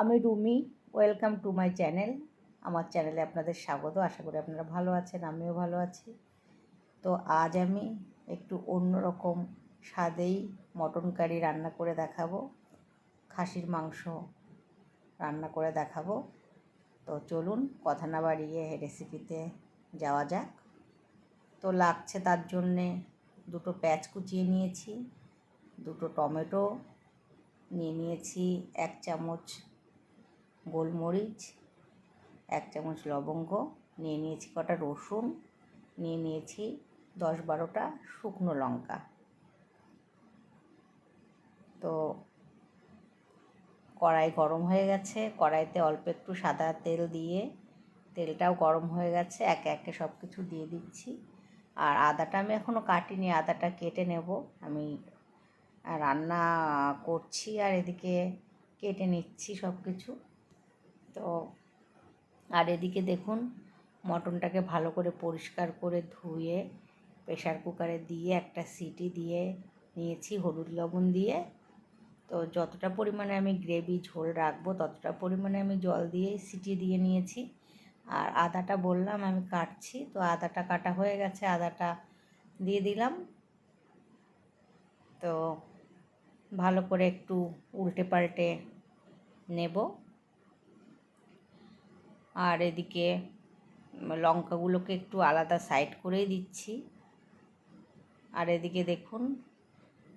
আমি Rumi welcome to my channel আমার চ্যানেলে আপনাদের স্বাগত, আশা করি আপনারা ভালো আছেন, আমিও ভালো আছি। তো আজ আমি একটু অন্যরকম স্বাদেই মটন কারি রান্না করে দেখাবো, খাসির মাংস রান্না করে দেখাবো। তো চলুন, কথা না বাড়িয়ে রেসিপিতে যাওয়া যাক। তো লাগছে তার জন্যে দুটো পেঁয়াজ কুচিয়ে নিয়েছি, দুটো টমেটো নিয়ে নিয়েছি, এক চামচ গোলমরিচ, এক চামচ লবঙ্গ, নিয়ে নিয়েছি কটা রসুন, নিয়ে নিয়েছি দশ বারোটা শুকনো লঙ্কা। তো কড়াই গরম হয়ে গেছে, কড়াইতে অল্প একটু সাদা তেল দিয়ে, তেলটাও গরম হয়ে গেছে, একে একে সব কিছু দিয়ে দিচ্ছি। আর আদাটা আমি এখনও কাটিনি, আদাটা কেটে নেব। আমি রান্না করছি আর এদিকে কেটে নিচ্ছি সব কিছু তো আর এদিকে দেখুন, মটনটাকে ভালো করে পরিষ্কার করে ধুয়ে প্রেশার কুকারে দিয়ে, একটা সিটি দিয়ে নিয়েছি, হলুদ লবণ দিয়ে। তো যতটা পরিমাণে আমি গ্রেভি ঝোল রাখব, ততটা পরিমাণে আমি জল দিয়ে সিটি দিয়ে নিয়েছি। আর আদাটা বললাম, আমি কাটছি, তো আদাটা কাটা হয়ে গেছে, আদাটা দিয়ে দিলাম। তো ভালো করে একটু উল্টে পাল্টে নেব। আর এদিকে লঙ্কাগুলোকে একটু আলাদা সাইড করেই দিচ্ছি। আর এদিকে দেখুন,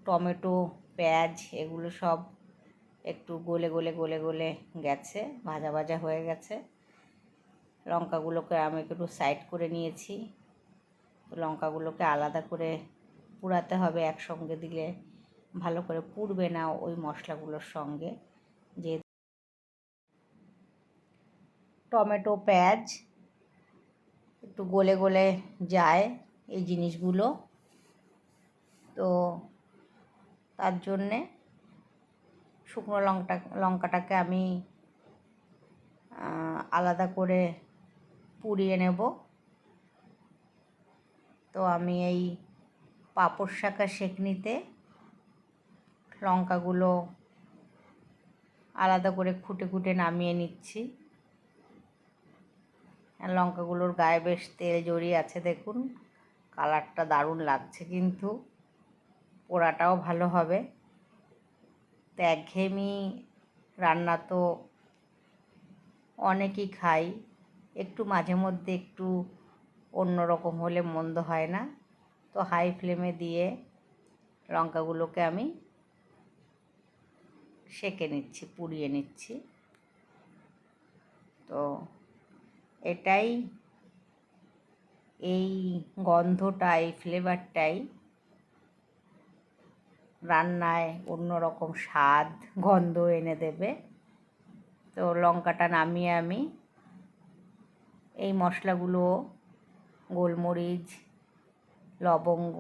টমেটো, পেঁয়াজ এগুলো সব একটু গলে গলে গলে গলে গেছে, ভাজা ভাজা হয়ে গেছে। লঙ্কাগুলোকে আমি একটু সাইড করে নিয়েছি। লঙ্কাগুলোকে আলাদা করে পুড়াতে হবে একসঙ্গে দিলে ভালো করে পুড়বে না ওই মশলাগুলোর সঙ্গে। যে টমেটো, পেঁয়াজ, একটু গলে গলে যায় এই জিনিসগুলো। তো তার জন্যে শুকনো লঙ্কা, লঙ্কাটাকে আমি আলাদা করে পুড়িয়ে নেব। তো আমি এই পাঁপড় শাঁকা সেকনিতে লঙ্কাগুলো আলাদা করে খুঁটে খুঁটে নামিয়ে নিচ্ছি। লঙ্কাগুলোর গায়ে বেশ তেল জড়িয়ে আছে, দেখুন। কালারটা দারুণ লাগছে কিন্তু। পোড়াটাও ভালো হবে। তো একঘেয়েমি রান্না তো অনেকেই খাই। একটু মাঝে মধ্যে একটু অন্যরকম হলে মন্দ হয় না। তো হাই ফ্লেমে দিয়ে লঙ্কাগুলোকে আমি সেঁকে নিচ্ছি, পুড়িয়ে নিচ্ছি। তো এটাই এই গন্ধটাই ফ্লেভারটাই রান্নায় অন্যরকম স্বাদ, গন্ধ এনে দেবে। তো লঙ্কাটা নামিয়ে আমি এই মশলাগুলো, গোলমরিচ, লবঙ্গ,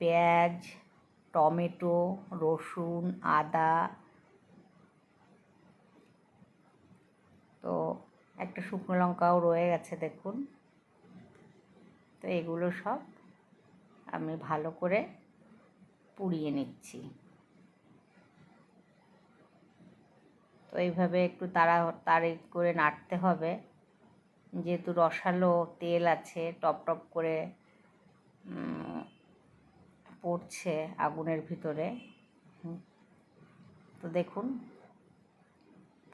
পেঁয়াজ, টমেটো, রসুন, আদা তো একটা শুকনো লঙ্কাও রয়ে গেছে, দেখুন। তো এগুলো সব আমি ভালো করে পুড়িয়ে নিচ্ছি। তো এইভাবে একটু তাড়া, তাড়ি করে নাড়তে হবে। যেহেতু রসালো তেল আছে, টপ টপ করে পড়ছে আগুনের ভিতরে। তো দেখুন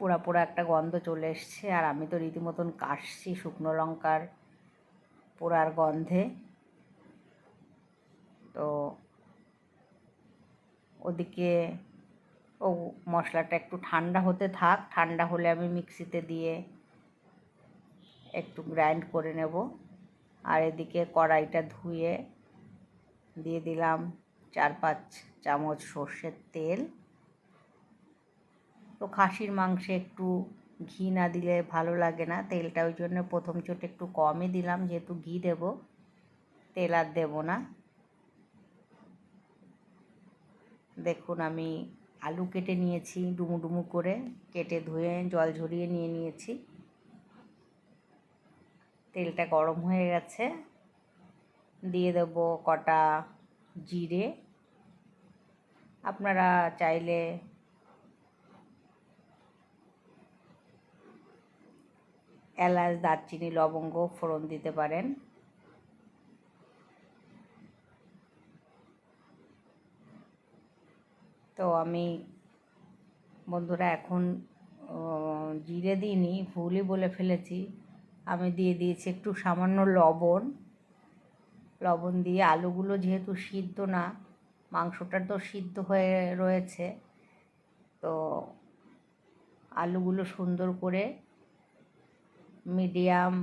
পোড়া পোড়া একটা গন্ধ চলে এসছে, আর আমি তো রীতিমতন কাশছি শুকনো লঙ্কার পোড়ার গন্ধে। তো ওদিকে ও মশলাটা একটু ঠান্ডা হতে থাক, ঠান্ডা হলে আমি মিক্সিতে দিয়ে একটু গ্রাইন্ড করে নেব। আর এদিকে কড়াইটা ধুয়ে দিয়ে দিলাম চার পাঁচ চামচ সর্ষের তেল। তো খাসির মাংসে একটু ঘি না দিলে ভালো লাগে না। তেলটা ওই জন্য প্রথম চোট একটু কমই দিলাম, যেহেতু ঘি দেব, তেল আর দেবো না। দেখুন, আমি আলু কেটে নিয়েছি ডুমু ডুমু করে, কেটে ধুয়ে জল ঝরিয়ে নিয়ে নিয়েছি। তেলটা গরম হয়ে গেছে। দিয়ে দেব কটা জিরে। আপনারা চাইলে এলাচ, দারচিনি, লবঙ্গ ফোড়ন দিতে পারেন। তো আমি, বন্ধুরা এখন জিরে দিইনি, ভুলই বলে ফেলেছি। আমি দিয়ে দিয়েছি একটু সামান্য লবণ। লবণ দিয়ে আলুগুলো যেহেতু সিদ্ধ না মাংসটা তো সিদ্ধ হয়ে রয়েছে, তো আলুগুলো সুন্দর করে মিডিয়াম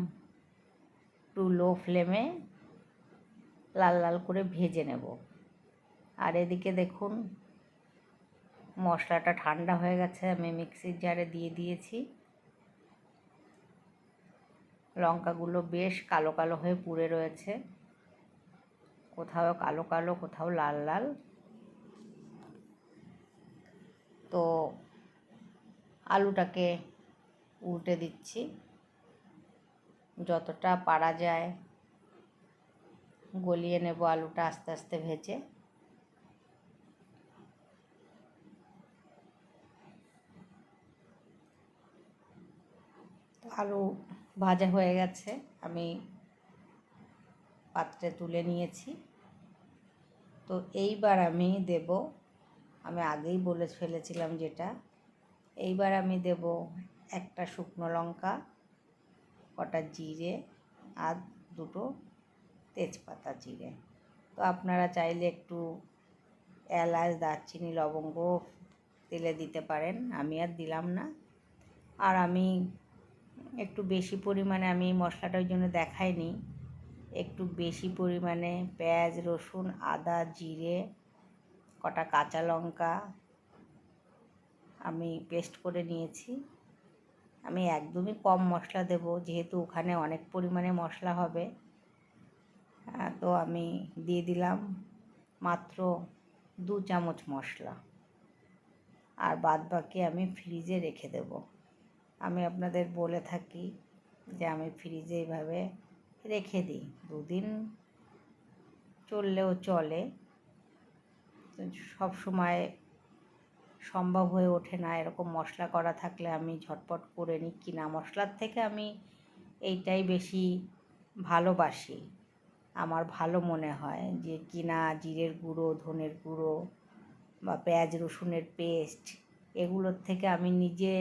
টু লো ফ্লেমে লাল লাল করে ভেজে নেব। আর এদিকে দেখুন, মশলাটা ঠান্ডা হয়ে গেছে, আমি মিক্সির জারে দিয়ে দিয়েছি। লঙ্কাগুলো বেশ কালো কালো হয়ে পুড়ে রয়েছে। কোথাও কালো কালো, কোথাও লাল লাল। তো আলুটাকে উল্টে দিচ্ছি। যতটা পারা যায় গলিয়ে নেব আলুটা আস্তে আস্তে ভেজে। আলু ভাজা হয়ে গেছে, আমি পাত্রে তুলে নিয়েছি। তো এইবার আমি দেব, আমি আগেই বলে ফেলেছিলাম যেটা, এইবার আমি দেব একটা শুকনো লঙ্কা। কটা জিরে আর দুটো তেজপাতা জিরে। তো আপনারা চাইলে একটু এলাচ, দারচিনি, লবঙ্গ তেলে দিতে পারেন। আমি আর দিলাম না। আর আমি একটু বেশি পরিমাণে, আমি মশলাটার জন্য দেখাইনি। একটু বেশি পরিমাণে পেঁয়াজ, রসুন, আদা, জিরে, কটা কাঁচা লঙ্কা আমি পেস্ট করে নিয়েছি। আমি একদমই কম মশলা দেব, যেহেতু ওখানে অনেক পরিমাণে মশলা হবে। তো আমি দিয়ে দিলাম মাত্র দু চামচ মশলা। আর বাদ বাকি আমি ফ্রিজে রেখে দেব। আমি আপনাদের বলে থাকি যে আমি ফ্রিজে এইভাবে রেখে দিই। দুদিন চললেও চলে। সব সময় সম্ভব হয়ে ওঠে না। এরকম মশলা করা থাকলে আমি ঝটপট করে নিই কিনা। মশলার থেকে আমি এইটাই বেশি ভালোবাসি। আমার ভালো মনে হয় যে কিনা জিরের গুঁড়ো, ধনের গুঁড়ো বা পেঁয়াজ, রসুনের পেস্ট এগুলোর থেকে আমি নিজে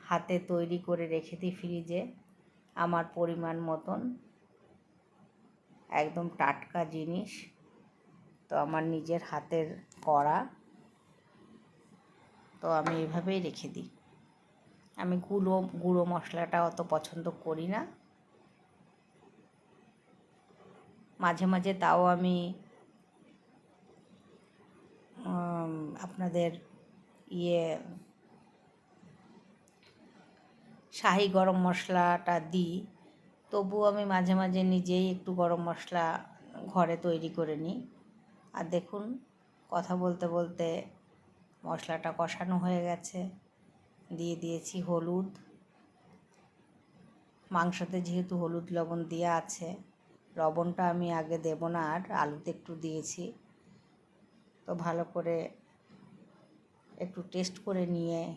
হাতে তৈরি করে রেখে দিই ফ্রিজে আমার পরিমাণ মতন একদম টাটকা জিনিস। তো আমার নিজের হাতের করা তো আমি এইভাবেই রেখে দিই। আমি গুঁড়ো গুঁড়ো মশলাটা অত পছন্দ করি না। মাঝে মাঝে তাও আমি আপনাদের ইয়ে শাহি গরম মশলাটা দিই। তবুও আমি মাঝে মাঝে নিজেই একটু গরম মশলা ঘরে তৈরি করে নিই। আর দেখুন, কথা বলতে বলতে মশলাটা কষানো হয়ে গেছে। দিয়ে দিয়েছি হলুদ। মাংসতে যেহেতু হলুদ লবণ দেওয়া আছে, লবণটা আমি আগে দেব না, আর আলুতে একটু দিয়েছি। তো ভালো করে একটু টেস্ট করে নিয়ে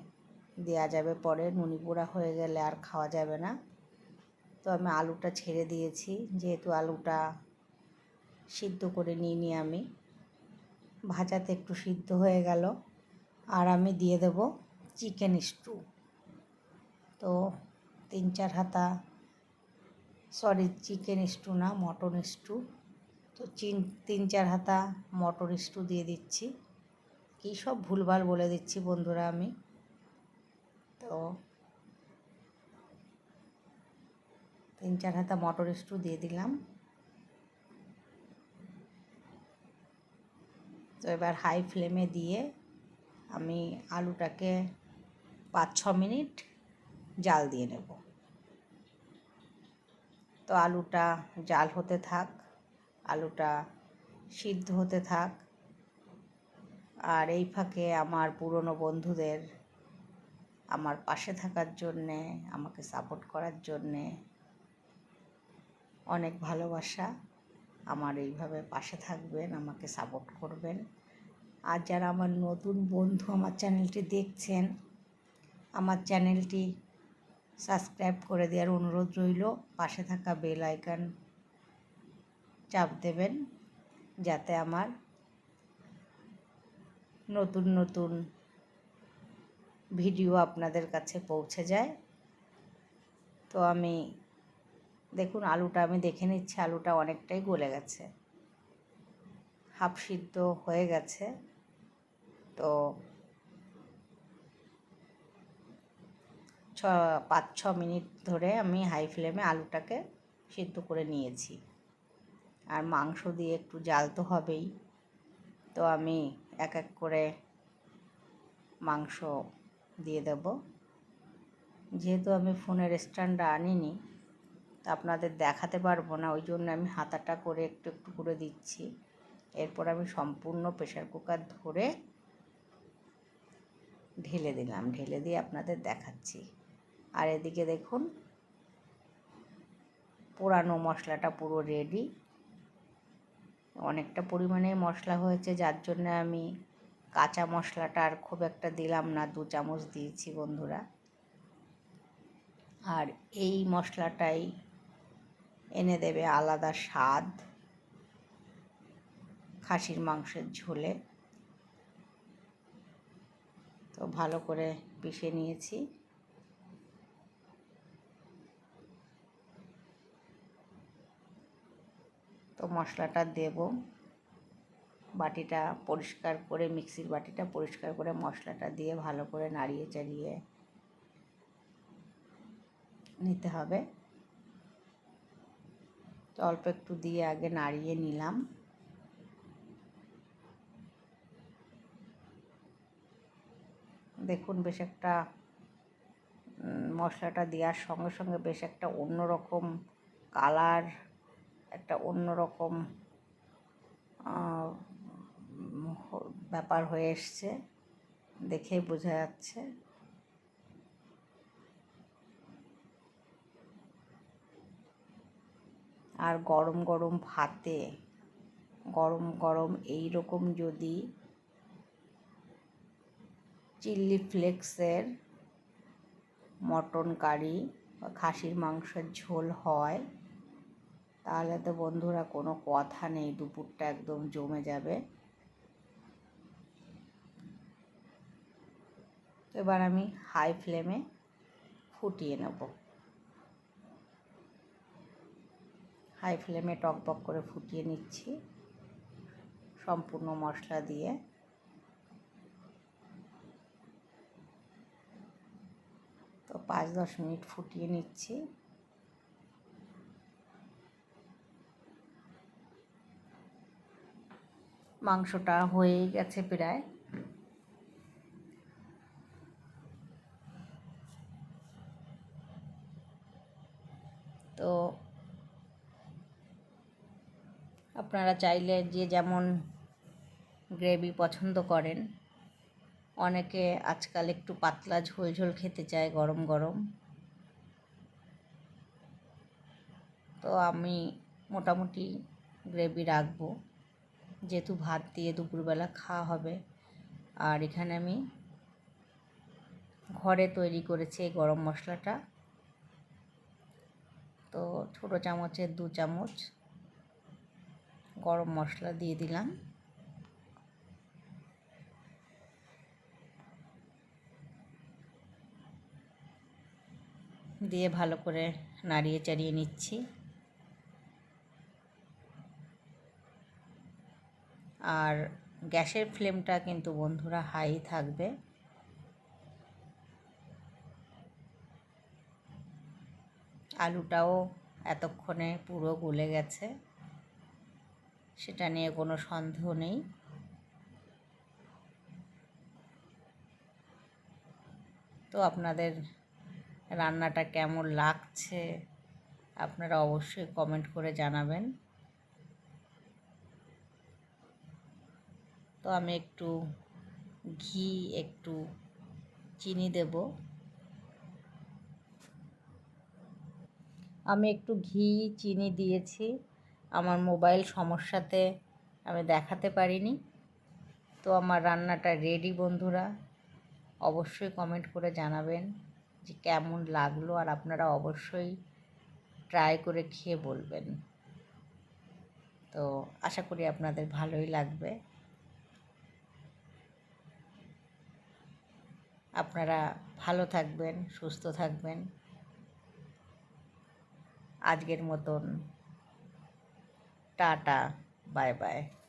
দেওয়া যাবে পরে। নুনি পোড়া হয়ে গেলে আর খাওয়া যাবে না। তো আমি আলুটা ছেড়ে দিয়েছি, যেহেতু আলুটা সিদ্ধ করে নিয়ে নিই আমি। ভাজাতে একটু সিদ্ধ হয়ে গেল। আর আমি দিয়ে দেব চিকেন স্টু। তো তিন চার হাতা সরি চিকেন স্টু না, মটন স্টু। তো চিন, তিন চার হাতা মটর স্টু দিয়ে দিচ্ছি। কী সব ভুলভাল বলে দিচ্ছি বন্ধুরা আমি। তো তিন চার হাতা মটর স্টু দিয়ে দিলাম। তো এবার হাই ফ্লেমে দিয়ে আমি আলুটাকে পাঁচ, ছ মিনিট জাল দিয়ে নেব। তো আলুটা জাল হতে থাক, আলুটা সিদ্ধ হতে থাক। আর এই ফাঁকে আমার পুরনো বন্ধুদের, আমার পাশে থাকার জন্যে, আমাকে সাপোর্ট করার জন্যে অনেক ভালোবাসা। আমার এইভাবে পাশে থাকবেন, আমাকে সাপোর্ট করবেন। আর যারা আমার নতুন বন্ধু আমার চ্যানেলটি দেখছেন, আমার চ্যানেলটি সাবস্ক্রাইব করে দেওয়ার অনুরোধ রইল। পাশে থাকা বেল আইকন চাপ দেবেন যাতে আমার নতুন নতুন ভিডিও আপনাদের কাছে পৌঁছে যায়। তো আমি, দেখুন আলুটা আমি দেখে নিচ্ছি, আলুটা অনেকটাই গলে গেছে। হাফ সিদ্ধ হয়ে গেছে। তো ছ, পাঁচ, ছ মিনিট ধরে আমি হাই ফ্লেমে আলুটাকে সিদ্ধ করে নিয়েছি। আর মাংস দিয়ে একটু জাল তো হবেই। তো আমি এক এক করে মাংস দিয়ে দেব। যেহেতু আমি ফোনের স্ট্যান্ডটা আনিনি, তা আপনাদের দেখাতে পারব না, ওই জন্য আমি হাতাটা করে একটু একটু করে দিচ্ছি। এরপর আমি সম্পূর্ণ প্রেশার কুকার ধরে ঢেলে দিলাম, ঢেলে দিয়ে আপনাদের দেখাচ্ছি। আর এদিকে দেখুন, পোড়ানো মশলাটা পুরো রেডি অনেকটা পরিমাণে মশলা হয়েছে, যার জন্য আমি কাঁচা মশলাটা আর খুব একটা দিলাম না, দু চামচ দিয়েছি বন্ধুরা। আর এই মশলাটাই এনে দেবে আলাদা স্বাদ, খাসির মাংসের ঝোলে। তো ভালো করে পিষে নিয়েছি। তো মশলাটা দেব। বাটিটা পরিষ্কার করে, মিক্সির বাটিটা পরিষ্কার করে মশলাটা দিয়ে ভালো করে নাড়িয়ে চাড়িয়ে নিতে হবে। তো অল্প একটু দিয়ে আগে নাড়িয়ে নিলাম। দেখুন, বেশ একটা মশলাটা দেওয়ার সঙ্গে সঙ্গে বেশ একটা অন্যরকম কালার, একটা অন্যরকম ব্যাপার হয়ে এসছে, দেখেই বোঝা যাচ্ছে। আর গরম গরম ভাতে, গরম গরম এই রকম যদি চিল্লি ফ্লেক্সের মটন কারি বা খাসির মাংসের ঝোল হয়। তাহলে তো বন্ধুরা কোনো কথা নেই, দুপুরটা একদম জমে যাবে। এবার আমি হাই ফ্লেমে ফুটিয়ে নেব। হাই ফ্লেমে টক করে ফুটিয়ে নিচ্ছি। সম্পূর্ণ মশলা দিয়ে। তো পাঁচ দশ মিনিট ফুটিয়ে নিচ্ছি। মাংসটা হয়েই গেছে প্রায়। তো আপনারা চাইলে যে যেমন গ্রেভি পছন্দ করেন। অনেকে আজকাল একটু পাতলা ঝোল ঝোল খেতে চায়, গরম গরম। তো আমি মোটামুটি গ্রেভি রাখব। যেহেতু ভাত দিয়ে দুপুরবেলা খাওয়া হবে। আর এখানে আমি ঘরে তৈরি করেছি এই গরম মশলাটা। তো ছোটো চামচের দু চামচ গরম মশলা দিয়ে দিলাম। দিয়ে ভালো করে নাড়িয়ে চাড়িয়ে নিচ্ছি। আর গ্যাসের ফ্লেমটা কিন্তু বন্ধুরা হাই থাকবে। আলুটাও এতক্ষণে পুরো গলে গেছে, সেটা নিয়ে কোনো সন্দেহ নেই। তো আপনাদের রান্নাটা কেমন লাগছে, আপনারা অবশ্যই কমেন্ট করে জানাবেন। তো আমি একটু ঘি, একটু চিনি দেব। আমি একটু ঘি, চিনি দিয়েছি। আমার মোবাইল সমস্যাতে আমি দেখাতে পারিনি। তো আমার রান্নাটা রেডি বন্ধুরা। অবশ্যই কমেন্ট করে জানাবেন। যে কেমন লাগল আর আপনারা অবশ্যই ট্রাই করে খেয়ে বলবেন। তো আশা করি আপনাদের ভালোই লাগবে। আপনারা ভালো থাকবেন, সুস্থ থাকবেন। আজকের মতন টাটা, বাই বাই।